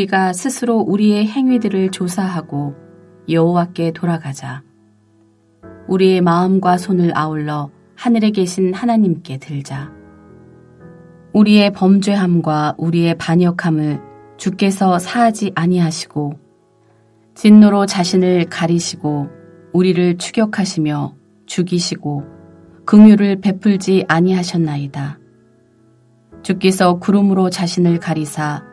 우리가 스스로 우리의 행위들을 조사하고 여호와께 돌아가자. 우리의 마음과 손을 아울러 하늘에 계신 하나님께 들자. 우리의 범죄함과 우리의 반역함을 주께서 사하지 아니하시고 진노로 자신을 가리시고 우리를 추격하시며 죽이시고 긍휼을 베풀지 아니하셨나이다. 주께서 구름으로 자신을 가리사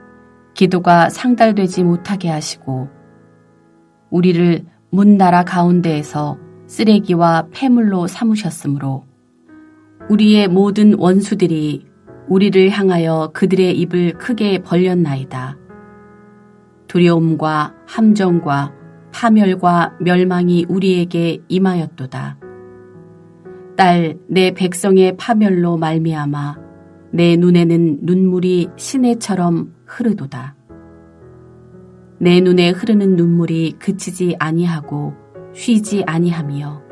기도가 상달되지 못하게 하시고 우리를 문나라 가운데에서 쓰레기와 폐물로 삼으셨으므로 우리의 모든 원수들이 우리를 향하여 그들의 입을 크게 벌렸나이다. 두려움과 함정과 파멸과 멸망이 우리에게 임하였도다. 딸, 내 백성의 파멸로 말미암아 내 눈에는 눈물이 시내처럼 흐르도다. 내 눈에 흐르는 눈물이 그치지 아니하고 쉬지 아니하며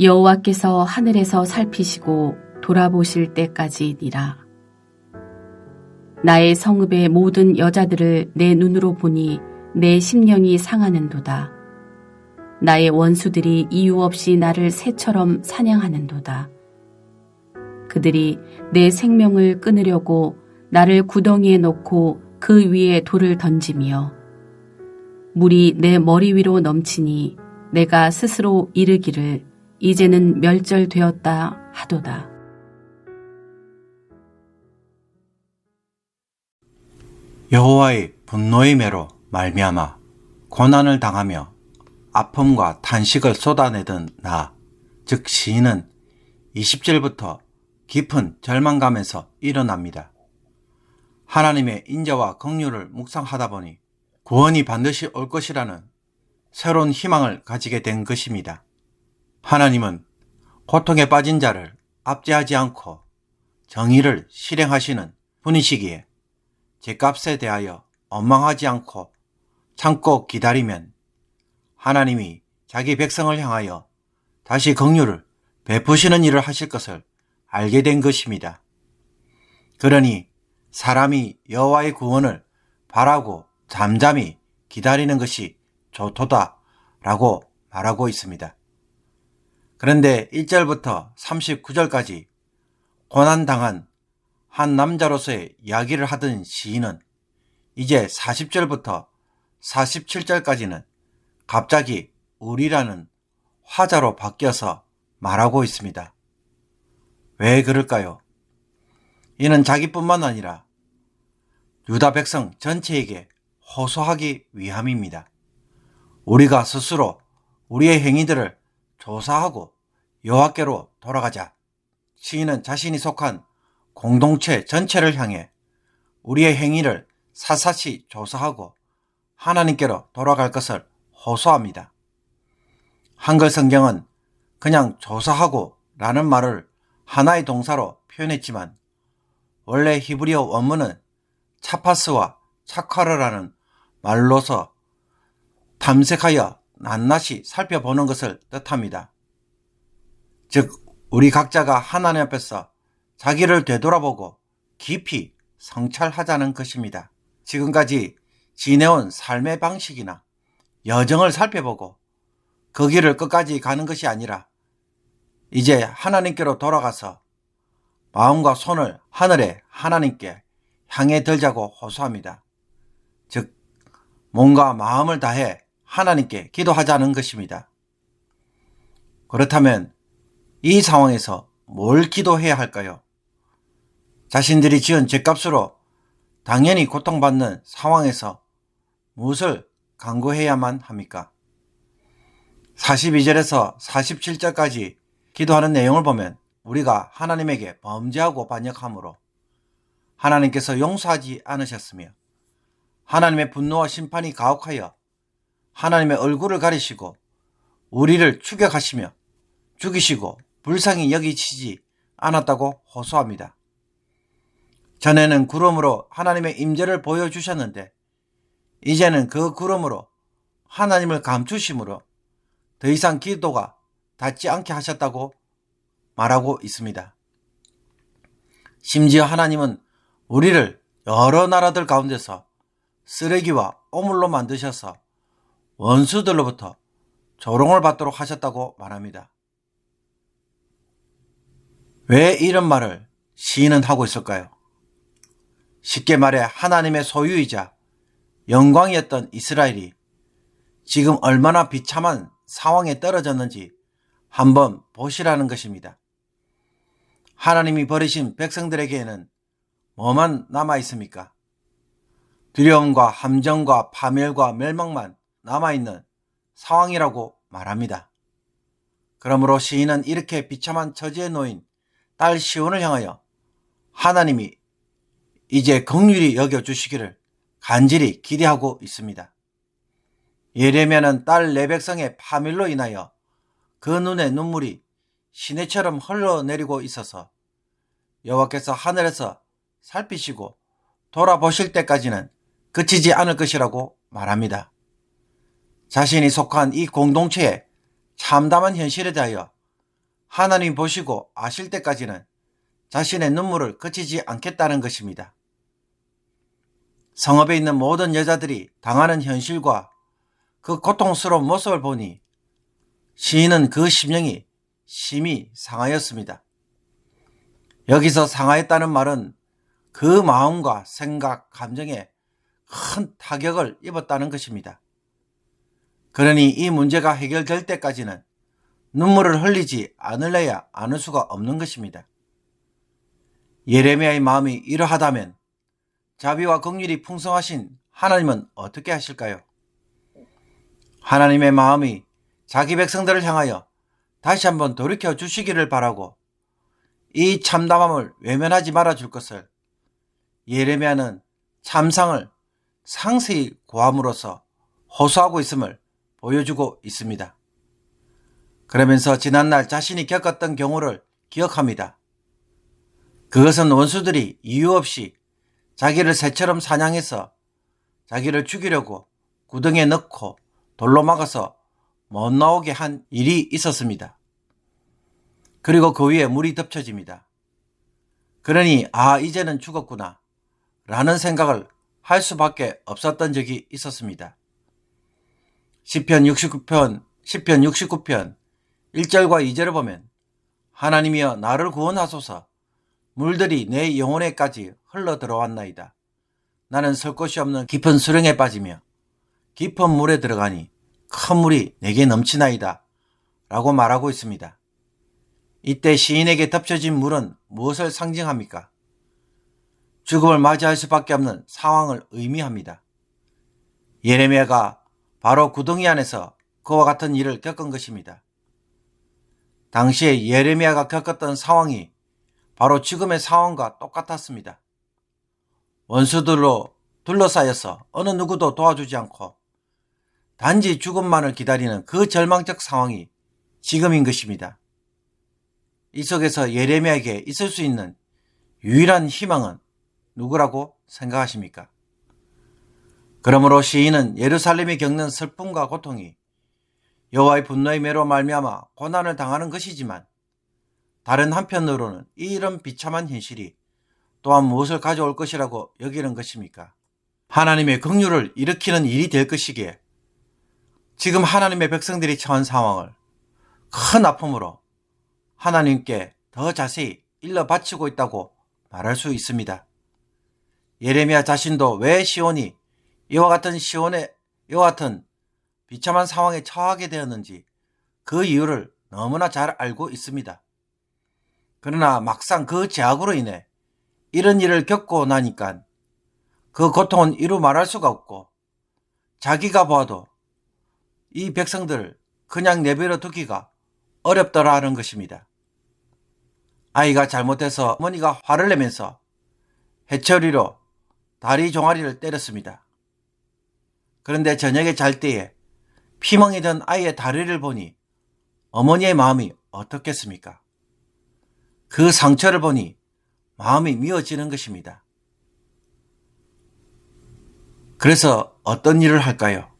여호와께서 하늘에서 살피시고 돌아보실 때까지니라. 나의 성읍의 모든 여자들을 내 눈으로 보니 내 심령이 상하는도다. 나의 원수들이 이유 없이 나를 새처럼 사냥하는도다. 그들이 내 생명을 끊으려고 나를 구덩이에 놓고 그 위에 돌을 던지며 물이 내 머리 위로 넘치니 내가 스스로 이르기를 이제는 멸절되었다 하도다. 여호와의 분노의 매로 말미암아 고난을 당하며 아픔과 탄식을 쏟아내던 나, 즉 시인은 20절부터 깊은 절망감에서 일어납니다. 하나님의 인자와 긍휼을 묵상하다 보니 구원이 반드시 올 것이라는 새로운 희망을 가지게 된 것입니다. 하나님은 고통에 빠진 자를 압제하지 않고 정의를 실행하시는 분이시기에 제값에 대하여 원망하지 않고 참고 기다리면 하나님이 자기 백성을 향하여 다시 긍휼을 베푸시는 일을 하실 것을 알게 된 것입니다. 그러니 사람이 여호와의 구원을 바라고 잠잠히 기다리는 것이 좋도다라고 말하고 있습니다. 그런데 1절부터 39절까지 고난당한 한 남자로서의 이야기를 하던 시인은 이제 40절부터 47절까지는 갑자기 우리라는 화자로 바뀌어서 말하고 있습니다. 왜 그럴까요? 이는 자기뿐만 아니라 유다 백성 전체에게 호소하기 위함입니다. 우리가 스스로 우리의 행위들을 조사하고 여호와께로 돌아가자. 시인은 자신이 속한 공동체 전체를 향해 우리의 행위를 사사시 조사하고 하나님께로 돌아갈 것을 호소합니다. 한글 성경은 그냥 조사하고 라는 말을 하나의 동사로 표현했지만 원래 히브리어 원문은 차파스와 차카르라는 말로서 탐색하여 낱낱이 살펴보는 것을 뜻합니다. 즉, 우리 각자가 하나님 앞에서 자기를 되돌아보고 깊이 성찰하자는 것입니다. 지금까지 지내온 삶의 방식이나 여정을 살펴보고 그 길을 끝까지 가는 것이 아니라 이제 하나님께로 돌아가서 마음과 손을 하늘에 하나님께 향해 들자고 호소합니다. 즉, 몸과 마음을 다해 하나님께 기도하자는 것입니다. 그렇다면 이 상황에서 뭘 기도해야 할까요? 자신들이 지은 죄값으로 당연히 고통받는 상황에서 무엇을 강구해야만 합니까? 42절에서 47절까지 기도하는 내용을 보면 우리가 하나님에게 범죄하고 반역함으로 하나님께서 용서하지 않으셨으며 하나님의 분노와 심판이 가혹하여 하나님의 얼굴을 가리시고 우리를 추격하시며 죽이시고 불쌍히 여기치지 않았다고 호소합니다. 전에는 구름으로 하나님의 임재를 보여주셨는데 이제는 그 구름으로 하나님을 감추심으로 더 이상 기도가 닿지 않게 하셨다고 말하고 있습니다. 심지어 하나님은 우리를 여러 나라들 가운데서 쓰레기와 오물로 만드셔서 원수들로부터 조롱을 받도록 하셨다고 말합니다. 왜 이런 말을 시인은 하고 있을까요? 쉽게 말해 하나님의 소유이자 영광이었던 이스라엘이 지금 얼마나 비참한 상황에 떨어졌는지 한번 보시라는 것입니다. 하나님이 버리신 백성들에게는 뭐만 남아 있습니까? 두려움과 함정과 파멸과 멸망만 남아 있는 상황이라고 말합니다. 그러므로 시인은 이렇게 비참한 처지에 놓인 딸 시온을 향하여 하나님이 이제 긍휼히 여겨 주시기를 간절히 기대하고 있습니다. 예레미야는 딸 레백성의 파멸로 인하여 그 눈에 눈물이 시내처럼 흘러내리고 있어서 여호와께서 하늘에서 살피시고 돌아보실 때까지는 그치지 않을 것이라고 말합니다. 자신이 속한 이 공동체의 참담한 현실에 대하여 하나님 보시고 아실 때까지는 자신의 눈물을 그치지 않겠다는 것입니다. 성읍에 있는 모든 여자들이 당하는 현실과 그 고통스러운 모습을 보니 시인은 그 심령이 심히 상하였습니다. 여기서 상하였다는 말은 그 마음과 생각, 감정에 큰 타격을 입었다는 것입니다. 그러니 이 문제가 해결될 때까지는 눈물을 흘리지 않을래야 않을 수가 없는 것입니다. 예레미야의 마음이 이러하다면 자비와 긍휼이 풍성하신 하나님은 어떻게 하실까요? 하나님의 마음이 자기 백성들을 향하여 다시 한번 돌이켜 주시기를 바라고 이 참담함을 외면하지 말아 줄 것을 예레미야는 참상을 상세히 고함으로써 호소하고 있음을 보여주고 있습니다. 그러면서 지난날 자신이 겪었던 경우를 기억합니다. 그것은 원수들이 이유 없이 자기를 새처럼 사냥해서 자기를 죽이려고 구덩이에 넣고 돌로 막아서 못 나오게 한 일이 있었습니다. 그리고 그 위에 물이 덮쳐집니다. 그러니 아 이제는 죽었구나 라는 생각을 할 수밖에 없었던 적이 있었습니다. 10편 69편 10편 69편 1절과 2절을 보면 하나님이여 나를 구원하소서 물들이 내 영혼에까지 흘러 들어왔나이다. 나는 설 곳이 없는 깊은 수렁에 빠지며 깊은 물에 들어가니 큰 물이 내게 넘치나이다. 라고 말하고 있습니다. 이때 시인에게 덮쳐진 물은 무엇을 상징합니까? 죽음을 맞이할 수밖에 없는 상황을 의미합니다. 예레미야가 바로 구덩이 안에서 그와 같은 일을 겪은 것입니다. 당시에 예레미야가 겪었던 상황이 바로 지금의 상황과 똑같았습니다. 원수들로 둘러싸여서 어느 누구도 도와주지 않고 단지 죽음만을 기다리는 그 절망적 상황이 지금인 것입니다. 이 속에서 예레미야에게 있을 수 있는 유일한 희망은 누구라고 생각하십니까? 그러므로 시인은 예루살렘이 겪는 슬픔과 고통이 여호와의 분노의 매로 말미암아 고난을 당하는 것이지만 다른 한편으로는 이런 비참한 현실이 또한 무엇을 가져올 것이라고 여기는 것입니까? 하나님의 긍휼을 일으키는 일이 될 것이기에 지금 하나님의 백성들이 처한 상황을 큰 아픔으로 하나님께 더 자세히 일러 바치고 있다고 말할 수 있습니다. 예레미야 자신도 왜 시온이 이와 같은 시온의 이와 같은 비참한 상황에 처하게 되었는지 그 이유를 너무나 잘 알고 있습니다. 그러나 막상 그 제약으로 인해 이런 일을 겪고 나니까 그 고통은 이루 말할 수가 없고 자기가 봐도 이 백성들을 그냥 내버려 두기가 어렵더라는 것입니다. 아이가 잘못해서 어머니가 화를 내면서 해처리로 다리 종아리를 때렸습니다. 그런데 저녁에 잘 때에 피멍이 든 아이의 다리를 보니 어머니의 마음이 어떻겠습니까? 그 상처를 보니 마음이 미어지는 것입니다. 그래서 어떤 일을 할까요?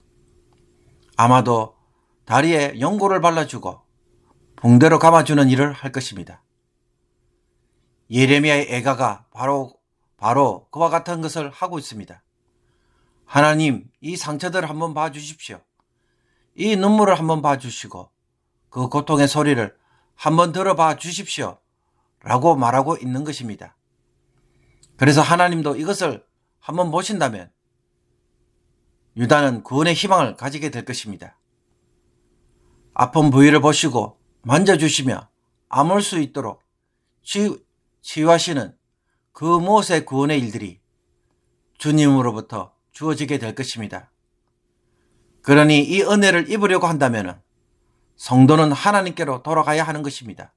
아마도 다리에 연고를 발라주고 붕대로 감아주는 일을 할 것입니다. 예레미야의 애가가 바로 바로 그와 같은 것을 하고 있습니다. 하나님, 이 상처들을 한번 봐 주십시오. 이 눈물을 한번 봐 주시고 그 고통의 소리를 한번 들어봐 주십시오. 라고 말하고 있는 것입니다. 그래서 하나님도 이것을 한번 보신다면 유다는 구원의 희망을 가지게 될 것입니다. 아픈 부위를 보시고 만져주시며 아물 수 있도록 치, 치유하시는 그 무엇의 구원의 일들이 주님으로부터 주어지게 될 것입니다. 그러니 이 은혜를 입으려고 한다면 성도는 하나님께로 돌아가야 하는 것입니다.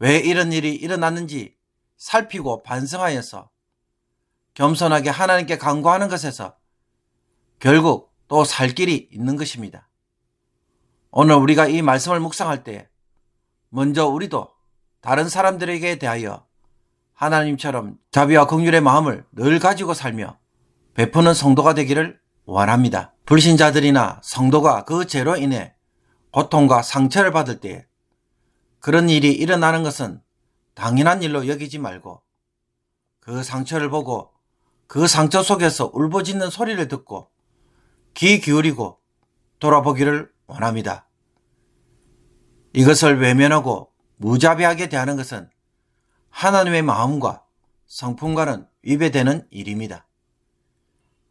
왜 이런 일이 일어났는지 살피고 반성하여서 겸손하게 하나님께 간구하는 것에서 결국 또 살 길이 있는 것입니다. 오늘 우리가 이 말씀을 묵상할 때 먼저 우리도 다른 사람들에게 대하여 하나님처럼 자비와 긍휼의 마음을 늘 가지고 살며 베푸는 성도가 되기를 원합니다. 불신자들이나 성도가 그 죄로 인해 고통과 상처를 받을 때 그런 일이 일어나는 것은 당연한 일로 여기지 말고 그 상처를 보고 그 상처 속에서 울부짖는 소리를 듣고 귀 기울이고 돌아보기를 원합니다. 이것을 외면하고 무자비하게 대하는 것은 하나님의 마음과 성품과는 위배되는 일입니다.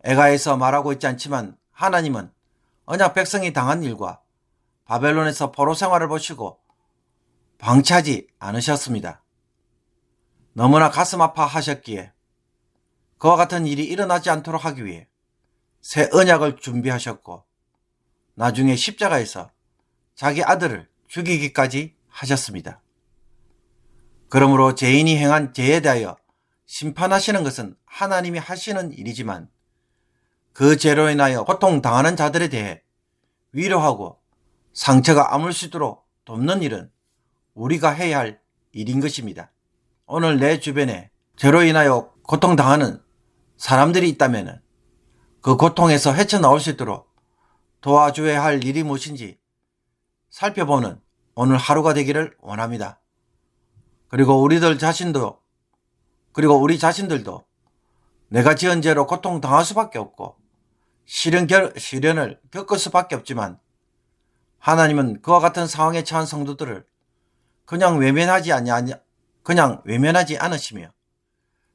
에가에서 말하고 있지 않지만 하나님은 언약 백성이 당한 일과 바벨론에서 포로 생활을 보시고 방치하지 않으셨습니다. 너무나 가슴 아파하셨기에 그와 같은 일이 일어나지 않도록 하기 위해 새 언약을 준비하셨고 나중에 십자가에서 자기 아들을 죽이기까지 하셨습니다. 그러므로 죄인이 행한 죄에 대하여 심판하시는 것은 하나님이 하시는 일이지만 그 죄로 인하여 고통당하는 자들에 대해 위로하고 상처가 아물 수 있도록 돕는 일은 우리가 해야 할 일인 것입니다. 오늘 내 주변에 죄로 인하여 고통당하는 사람들이 있다면 그 고통에서 헤쳐나올 수 있도록 도와줘야 할 일이 무엇인지 살펴보는 오늘 하루가 되기를 원합니다. 그리고 우리들 자신도 그리고 우리 자신들도 내가 지은 죄로 고통당할 수밖에 없고 시련, 결, 시련을 겪을 수밖에 없지만 하나님은 그와 같은 상황에 처한 성도들을 그냥 외면하지 않냐, 그냥 외면하지 않으시며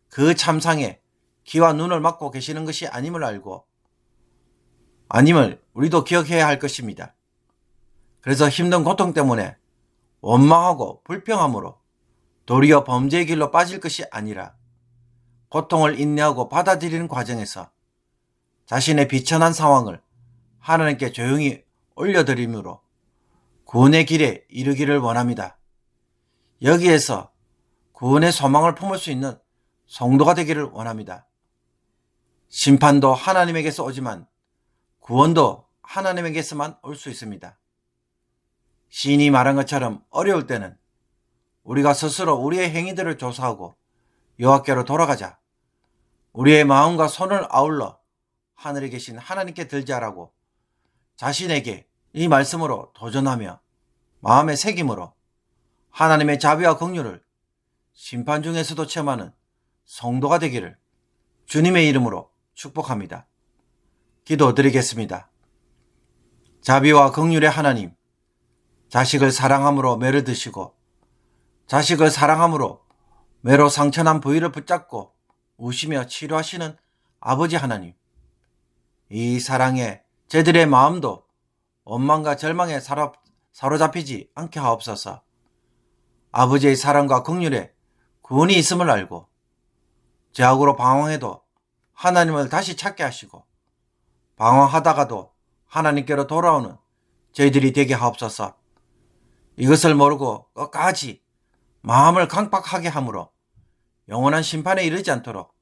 그 참상에 귀와 눈을 막고 계시는 것이 아님을 알고 아님을 우리도 기억해야 할 것입니다. 그래서 힘든 고통 때문에 원망하고 불평함으로 도리어 범죄의 길로 빠질 것이 아니라 고통을 인내하고 받아들이는 과정에서 자신의 비천한 상황을 하나님께 조용히 올려드림으로 구원의 길에 이르기를 원합니다. 여기에서 구원의 소망을 품을 수 있는 성도가 되기를 원합니다. 심판도 하나님에게서 오지만 구원도 하나님에게서만 올 수 있습니다. 시인이 말한 것처럼 어려울 때는 우리가 스스로 우리의 행위들을 조사하고 여호와께로 돌아가자. 우리의 마음과 손을 아울러 하늘에 계신 하나님께 들자라고 자신에게 이 말씀으로 도전하며 마음의 새김으로 하나님의 자비와 긍휼을 심판 중에서도 체험하는 성도가 되기를 주님의 이름으로 축복합니다. 기도드리겠습니다. 자비와 긍휼의 하나님, 자식을 사랑함으로 매를 드시고 자식을 사랑함으로 매로 상처난 부위를 붙잡고 우시며 치료하시는 아버지 하나님. 이 사랑에 저들의 마음도 원망과 절망에 사로잡히지 않게 하옵소서. 아버지의 사랑과 긍휼에 구원이 있음을 알고 죄악으로 방황해도 하나님을 다시 찾게 하시고 방황하다가도 하나님께로 돌아오는 저희들이 되게 하옵소서. 이것을 모르고 끝까지 마음을 강박하게 함으로 영원한 심판에 이르지 않도록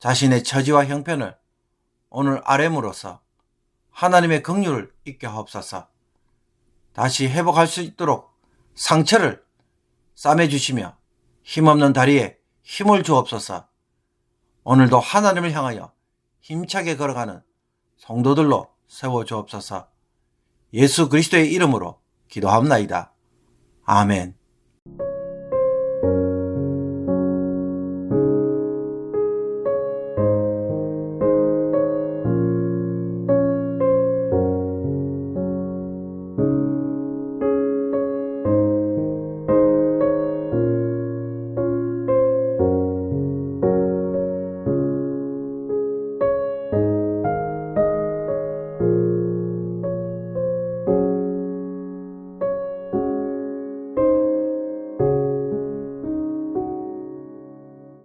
자신의 처지와 형편을 오늘 아뢰므로써 하나님의 긍휼을 잊게 하옵소서. 다시 회복할 수 있도록 상처를 싸매 주시며 힘없는 다리에 힘을 주옵소서. 오늘도 하나님을 향하여 힘차게 걸어가는 성도들로 세워 주옵소서. 예수 그리스도의 이름으로 기도합나이다. 아멘.